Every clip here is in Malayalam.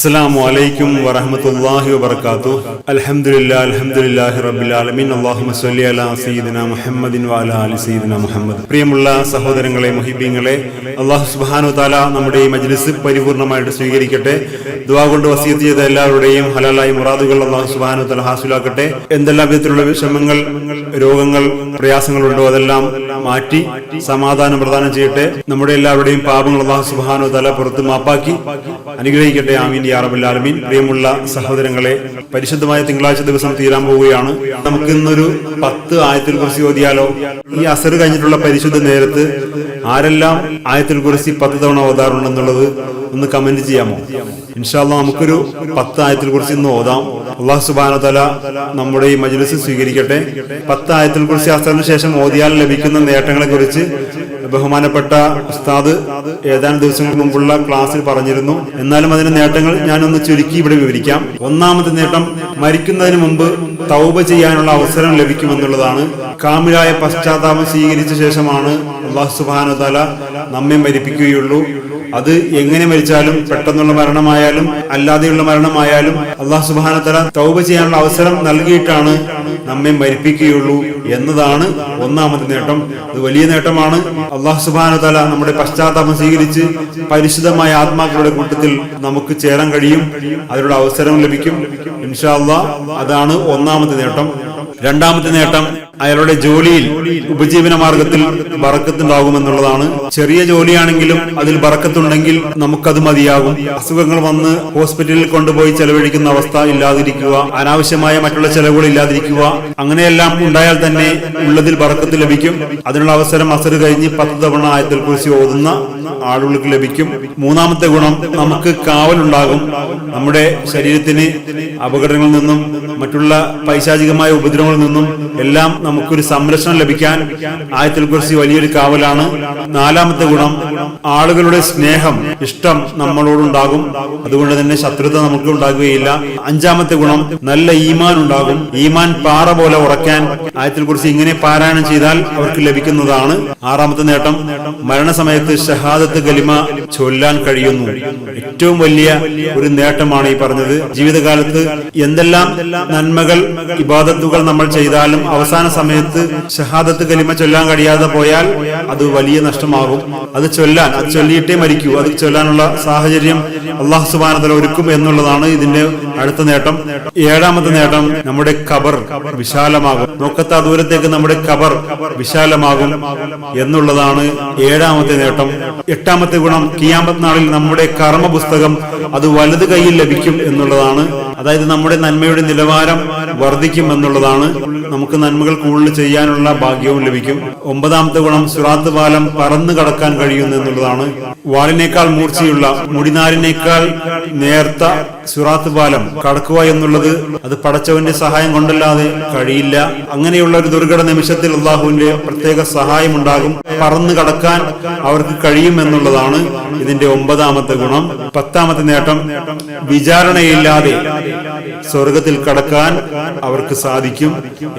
അസ്സലാമു വലൈക്കും വറഹ്മത്തുള്ളാഹി വബർക്കാത്തു അലഹമുല്ലാ ആലമീൻ. അല്ലാഹുമ്മ സ്വല്ലി അലാ മുഹമ്മദിൻ സയ്യിദിന മുഹമ്മദ്. പ്രിയമുള്ള സഹോദരങ്ങളെ മുഹിബീങ്ങളെ അള്ളാഹു സുബാനു താല നമ്മുടെ ഈ മജ്ലിസ് പരിപൂർണമായിട്ട് സ്വീകരിക്കട്ടെ. ദുവാ കൊണ്ട് വസീത്ത് ചെയ്ത എല്ലാവരുടെയും ഹലാലായി മുറാദുകൾ അള്ളാഹു സുബാനു താല ഹാസിലാക്കട്ടെ. എന്തെല്ലാം വിധത്തിലുള്ള വിഷമങ്ങൾ രോഗങ്ങൾ പ്രയാസങ്ങളുണ്ടോ അതെല്ലാം മാറ്റി സമാധാനം പ്രദാനം ചെയ്യട്ടെ. നമ്മുടെ എല്ലാവരുടെയും പാപങ്ങൾ അള്ളാഹു സുബാനു തല പുറത്ത് മാപ്പാക്കി അനുഗ്രഹിക്കട്ടെ. ആമീൻ. യാ പ്രിയമുള്ള സഹോദരങ്ങളെ പരിശുദ്ധമായ തിങ്കളാഴ്ച ദിവസം തീരാൻ പോവുകയാണ്. നമുക്ക് ഇന്നൊരു പത്ത് ആയത്തിൽ കുറിച്ച് ഓതിയാലോ? ഈ അസർ കഴിഞ്ഞിട്ടുള്ള പരിശുദ്ധ നേരത്ത് ആരെല്ലാം ആയത്തിൽ കുറിച്ച് പത്ത് തവണ ഓതാറുണ്ടെന്നുള്ളത് ഒന്ന് കമന്റ് ചെയ്യാമോ? ഇൻഷാല്ല നമുക്കൊരു പത്ത് ആയത്തിൽ കുറിച്ച് ഇന്ന് ഓതാം. അള്ളാഹു സുബാന തല നമ്മുടെ ഈ മജ്ലിസ് സ്വീകരിക്കട്ടെ. പത്ത് ആയത്തിൽ കുറിച്ച് അസറിന് ശേഷം ഓതിയാൽ ലഭിക്കുന്ന നേട്ടങ്ങളെ കുറിച്ച് ബഹുമാനപ്പെട്ട ഉസ്താദ് ഏതാനും ദിവസങ്ങൾക്ക് മുമ്പുള്ള ക്ലാസ്സിൽ പറഞ്ഞിരുന്നു. എന്നാലും അതിന്റെ നേട്ടങ്ങൾ ഞാനൊന്ന് ചുരുക്കി ഇവിടെ വിവരിക്കാം. ഒന്നാമത്തെ നേട്ടം മരിക്കുന്നതിന് മുമ്പ് തൗബ ചെയ്യാനുള്ള അവസരം ലഭിക്കുമെന്നുള്ളതാണ്. കാമിലായ പശ്ചാത്താപം സ്വീകരിച്ച ശേഷമാണ് അള്ളാഹു സുബാനുതല നമ്മെ മരിപ്പിക്കുകയുള്ളൂ. അത് എങ്ങനെ മരിച്ചാലും പെട്ടെന്നുള്ള മരണമായാലും അല്ലാതെയുള്ള മരണമായാലും അള്ളാഹു സുബാനത്തല തൗബ ചെയ്യാനുള്ള അവസരം നൽകിയിട്ടാണ് നമ്മെ മരിപ്പിക്കുകയുള്ളൂ എന്നതാണ് ഒന്നാമത്തെ നേട്ടം. അത് വലിയ നേട്ടമാണ്. അള്ളാഹു സുബാനത്തല നമ്മുടെ പശ്ചാത്താപം സ്വീകരിച്ച് പരിശുദ്ധമായ ആത്മാക്കളുടെ കൂട്ടത്തിൽ നമുക്ക് ചേരാൻ കഴിയും. അതിനുള്ള അവസരം ലഭിക്കും. ഇൻഷാ അള്ളാഹ് അതാണ് ഒന്നാമത്തെ നേട്ടം. രണ്ടാമത്തെ നേട്ടം അയാളുടെ ജോലിയിൽ ഉപജീവന മാർഗത്തിൽ ബറക്കത്തുണ്ടാകുമെന്നുള്ളതാണ്. ചെറിയ ജോലിയാണെങ്കിലും അതിൽ ബറക്കത്തുണ്ടെങ്കിൽ നമുക്കത് മതിയാകും. അസുഖങ്ങൾ വന്ന് ഹോസ്പിറ്റലിൽ കൊണ്ടുപോയി ചെലവഴിക്കുന്ന അവസ്ഥ ഇല്ലാതിരിക്കുക അനാവശ്യമായ മറ്റുള്ള ചെലവുകൾ ഇല്ലാതിരിക്കുക അങ്ങനെയെല്ലാം ഉണ്ടായാൽ തന്നെ ഉള്ളതിൽ ബറക്കത്ത് ലഭിക്കും. അതിനുള്ള അവസരം അസറ് കഴിഞ്ഞ് പത്ത് തവണ ആയത്തിൽ കുറിച്ച് ഓതുന്ന ആളുകൾക്ക് ലഭിക്കും. മൂന്നാമത്തെ ഗുണം നമുക്ക് കാവലുണ്ടാകും. നമ്മുടെ ശരീരത്തിന് അപകടങ്ങളിൽ നിന്നും മറ്റുള്ള പൈശാചികമായ ഉപദ്രവങ്ങളിൽ നിന്നും എല്ലാം നമുക്കൊരു സംരക്ഷണം ലഭിക്കാൻ ആയത്തിൽ കുറിച്ച് വലിയൊരു കാവലാണ്. നാലാമത്തെ ഗുണം ആളുകളുടെ സ്നേഹം ഇഷ്ടം നമ്മളോടുണ്ടാകും. അതുകൊണ്ട് തന്നെ ശത്രുത നമുക്ക് ഉണ്ടാകുകയില്ല. അഞ്ചാമത്തെ ഗുണം നല്ല ഈമാൻ ഉണ്ടാകും. ഈമാൻ പാറ പോലെ ഉറക്കാൻ ആയത്തിൽ കുറിച്ച് ഇങ്ങനെ പാരായണം ചെയ്താൽ അവർക്ക് ലഭിക്കുന്നതാണ് ആറാമത്തെ നേട്ടം. മരണസമയത്ത് ഷഹാദത്ത് ഗലിമ ചൊല്ലാൻ കഴിയുന്നു. ഏറ്റവും വലിയ ഒരു നേട്ടമാണ് ഈ പറഞ്ഞത്. ജീവിതകാലത്ത് എന്തെല്ലാം നന്മകൾ ഇബാദത്തുകൾ നമ്മൾ ചെയ്താലും അവസാന സമയത്ത് ഷഹാദത്ത് കലിമ ചൊല്ലാൻ കഴിയാതെ പോയാൽ അത് വലിയ നഷ്ടമാകും. അത് ചൊല്ലാൻ അത് ചൊല്ലിയിട്ടേ മരിക്കൂ. അത് ചൊല്ലാനുള്ള സാഹചര്യം അള്ളാഹു സുബാനതല ഒരുക്കും എന്നുള്ളതാണ് ഇതിന്റെ അടുത്ത നേട്ടം. ഏഴാമത്തെ നേട്ടം നമ്മുടെ കബർ വിശാലമാകും. നോക്കത്ത ദൂരത്തേക്ക് നമ്മുടെ കബർ വിശാലമാകും എന്നുള്ളതാണ് ഏഴാമത്തെ നേട്ടം. എട്ടാമത്തെ ഗുണം കിയാമത്ത് നാളിൽ നമ്മുടെ കർമ്മ പുസ്തകം അത് വലത് കൈയിൽ ലഭിക്കും എന്നുള്ളതാണ് അതായത് നമ്മുടെ നന്മയുടെ നിലവാരം വർദ്ധിക്കും എന്നുള്ളതാണ്. നമുക്ക് നന്മകൾ കൂടുതൽ ചെയ്യാനുള്ള ഭാഗ്യവും ലഭിക്കും. ഒമ്പതാമത്തെ ഗുണം സുറാത്ത് പാലം പറന്നു കടക്കാൻ കഴിയുന്നു എന്നുള്ളതാണ്. വാളിനേക്കാൾ മൂർച്ചയുള്ള മുടിനാരിനേക്കാൾ നേർത്ത സുറാത്ത് പാലം കടക്കുക എന്നുള്ളത് അത് പടച്ചവന്റെ സഹായം കൊണ്ടല്ലാതെ കഴിയില്ല. അങ്ങനെയുള്ള ഒരു ദുർഘട നിമിഷത്തിൽ അള്ളാഹുവിന്റെ പ്രത്യേക സഹായം ഉണ്ടാകും പറന്നു കടക്കാൻ അവർക്ക് കഴിയും എന്നുള്ളതാണ് ഇതിന്റെ ഒമ്പതാമത്തെ ഗുണം. പത്താമത്തെ നേട്ടം വിചാരണയില്ലാതെ സ്വർഗത്തിൽ കടക്കാൻ അവർക്ക് സാധിക്കും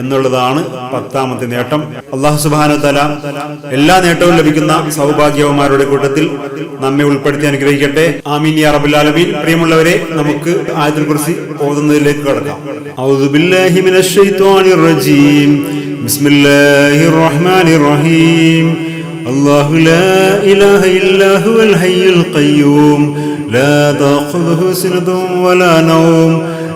എന്നുള്ളതാണ് പത്താമത്തെ നേട്ടം അള്ളാഹു സുബാന തല എല്ലാ നേട്ടവും ലഭിക്കുന്ന സൗഭാഗ്യവന്മാരുടെ കൂട്ടത്തിൽ നമ്മെ ഉൾപ്പെടുത്തി അനുഗ്രഹിക്കട്ടെ ആമീൻ യാ റബ്ബുൽ ആലമീൻ പ്രിയമുള്ളവരെ നമുക്ക് ആയത്തിൽ കുറിച്ച് ഓതുന്നതിലേക്ക് കടക്കാം أعوذ بالله من الشيطان الرجيم بسم الله الرحمن الرحيم الله لا إله إلا هو الحي القيوم لا تأخذه سنة ولا نوم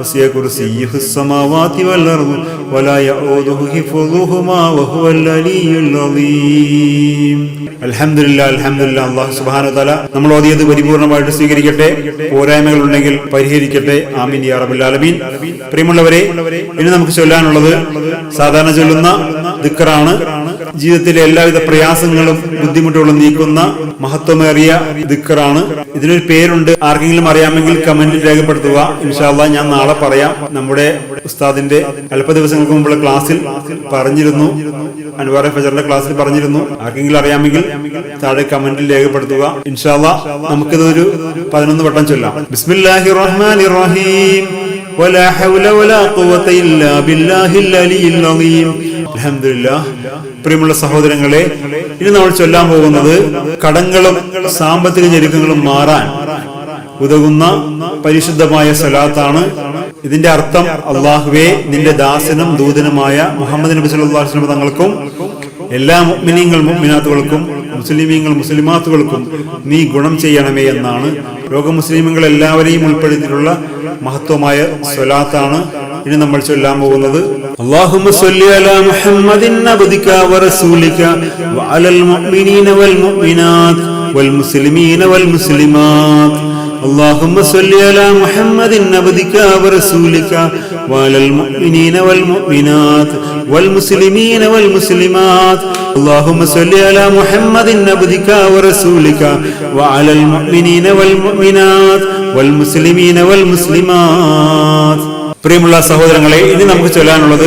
وسع كرسيه السماوات والأرض ولا يعوده حفظهما وهو العلي العظيم അൽഹംദുലില്ലാ അൽഹംദുലില്ലാ അള്ളാഹു സുബ്ഹാനഹു വതആല നമ്മൾ ഓതിയത് പരിപൂർണമായിട്ട് സ്വീകരിക്കട്ടെ പോരായ്മകൾ ഉണ്ടെങ്കിൽ പരിഹരിക്കട്ടെ ആമീൻ യാ റബ്ബൽ ആലമീൻ പ്രിയമുള്ളവരെ ഇനി നമുക്ക് ചൊല്ലാനുള്ളത് സാധാരണ ചൊല്ലുന്ന ദിക്റാണ് ജീവിതത്തിലെ എല്ലാവിധ പ്രയാസങ്ങളും ബുദ്ധിമുട്ടുകളും നീക്കുന്ന മഹത്വമേറിയ ദിക്റാണ് ഇതിനൊരു പേരുണ്ട് ആർക്കെങ്കിലും അറിയാമെങ്കിൽ കമന്റിൽ രേഖപ്പെടുത്തുക ഇൻഷാല്ല ഞാൻ നാളെ പറയാം നമ്മുടെ ഉസ്താദിന്റെ അല്പ ദിവസങ്ങൾക്ക് മുമ്പുള്ള ക്ലാസ്സിൽ പറഞ്ഞിരുന്നു അൻവാറെ ഫജറിന്റെ ക്ലാസ്സിൽ പറഞ്ഞിരുന്നു ആർക്കെങ്കിലും അറിയാമെങ്കിൽ താഴെ കമന്റിൽ രേഖപ്പെടുത്തുക ഇൻഷാല്ല നമുക്കിതൊരു പതിനൊന്ന് വട്ടം ചൊല്ലാം ബിസ്മില്ലാഹി റഹ്മാനി റഹീം ولا حول ولا قوة إلا بالله العلي العظيم അൽഹംദുലില്ലാ. പ്രിയമുള്ള സഹോദരങ്ങളെ ഇനി നമ്മൾ ചൊല്ലാൻ പോകുന്നത് കടങ്ങളും സാമ്പത്തിക ഞെരുക്കങ്ങളും മാറാൻ ഉതകുന്ന പരിശുദ്ധമായ സലാത്താണ് ഇതിന്റെ അർത്ഥം അള്ളാഹുവെ നിന്റെ ദാസനും ദൂതനുമായ മുഹമ്മദ് നബി വസല്ലം തങ്ങൾക്കും എല്ലാ മുഅ്മിനീങ്ങൾ മുഗ്മിനാത്തുകൾക്കും മുസ്ലിമീങ്ങൾ മുസ്ലിമാത്തുകൾക്കും നീ ഗുണം ചെയ്യണമേ എന്നാണ് ലോക മുസ്ലിമുകൾ എല്ലാവരെയും ഉൾപ്പെടുത്തിയിട്ടുള്ള മഹത്വമായ സ്വലാത്താണ് ഇനി നമ്മൾ ചൊല്ലാൻ പോകുന്നത് اللهم صل على محمد عبدك ورسولك وعلى المؤمنين والمؤمنات والمسلمين والمسلمات اللهم صل على محمد عبدك ورسولك وعلى المؤمنين والمؤمنات والمسلمين والمسلمات اللهم صل على محمد عبدك ورسولك وعلى المؤمنين والمؤمنات والمسلمين والمسلمات പ്രിയമുള്ള സഹോദരങ്ങളെ ഇനി നമുക്ക് ചൊല്ലാനുള്ളത്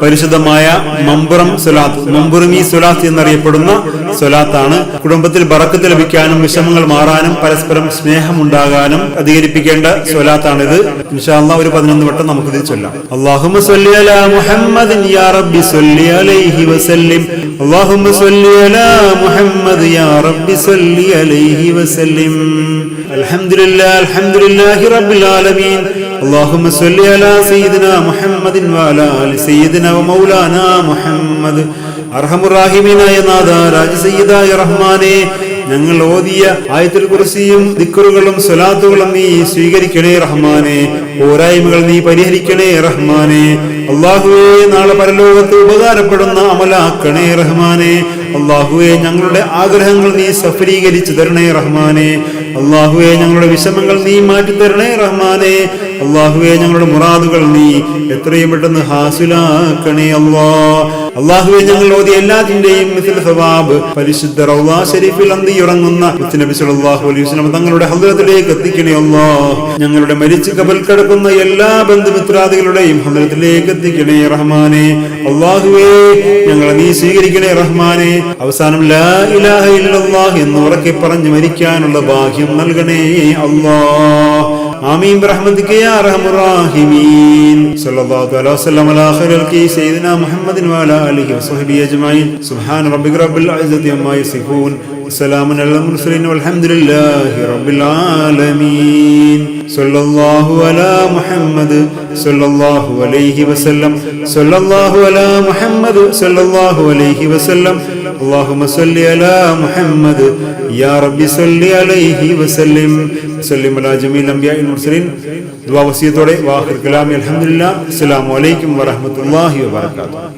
പരിശുദ്ധമായ മമ്പുറം സുലാത്ത് മമ്പുറമി സുലാത്ത് എന്നറിയപ്പെടുന്ന സുലാത്താണ് കുടുംബത്തിൽ ബറക്കത്ത് ലഭിക്കാനും വിഷമങ്ങൾ മാറാനും പരസ്പരം സ്നേഹം ഉണ്ടാകാനും അധികരിപ്പിക്കേണ്ട സുലാത്താണിത് ഇൻഷാല്ല ഒരു പതിനൊന്ന് വട്ടം നമുക്ക് നമുക്കിത് ചൊല്ലാം ആലമീൻ. اللهم صل على سيدنا محمد وعلى ال سيدنا ومولانا محمد അർഹമുറാഹിമീനായ നാഥ രാജസയ്യിദായ റഹ്മാനെ ഞങ്ങൾ ഓതിയ ആയത്തിൽ കുറിസിയും ദിക്കറുകളും സ്വലാത്തുകളും നീ സ്വീകരിക്കണേ റഹ്മാനെ പോരായ്മകൾ നീ പരിഹരിക്കണേ റഹ്മാനെ അള്ളാഹുവേ നാളെ പരലോകത്ത് ഉപകാരപ്പെടുന്ന അമലാക്കണേ റഹ്മാനെ അള്ളാഹുവെ ഞങ്ങളുടെ ആഗ്രഹങ്ങൾ നീ സഫലീകരിച്ചു തരണേ റഹ്മാനെ അള്ളാഹുവെ ഞങ്ങളുടെ വിഷമങ്ങൾ നീ മാറ്റി തരണേ റഹ്മാനെ അള്ളാഹുവെ ഞങ്ങളുടെ മുറാദുകൾ നീ എത്രയും പെട്ടെന്ന് ഹാസിലാക്കണേ അള്ളാ. അള്ളാഹുവെ ഞങ്ങൾ ഓതി എല്ലാത്തിന്റെയും സവാബ് പരിശുദ്ധ റൗളാ ഷരീഫിൽ അന്തി ഉറങ്ങുന്ന നബി സല്ലല്ലാഹു അലൈഹി വസല്ലം തങ്ങളുടെ ഹദ്റത്തിലേക്ക് എത്തിക്കണേ അല്ലാ ഞങ്ങളുടെ മരിച്ചു കബൽ കിടക്കുന്ന എല്ലാ ബന്ധുമിത്രാദികളുടെയും ഹദ്റത്തിലേക്ക് എത്തിക്കണേ റഹ്മാനെ. അള്ളാഹുവേ ഞങ്ങളെ നീ സ്വീകരിക്കണേ റഹ്മാനെ. അവസാനം ലാ ഇലാഹ ഇല്ലല്ലാഹ് എന്ന് ഉറക്കെ പറഞ്ഞ് മരിക്കാനുള്ള ഭാഗ്യം നൽകണേ അല്ലാ آمين برحمتك يا أرحم الراحمين صلى الله تعالى وسلم على خير الكي سيدنا محمد وعلى آله وصحبه أجمعين سبحان ربك رب العزة عما يصفون وسلام على المرسلين والحمد لله رب العالمين صلى الله على محمد صلى الله عليه وسلم صلى الله على محمد صلى الله عليه وسلم اللهم صل على محمد يا رب صل عليه وسلم وسلم على جميع الأنبياء المرسلين دعاء وسيطة وآخر كلامي الحمد لله السلام عليكم ورحمة الله وبركاته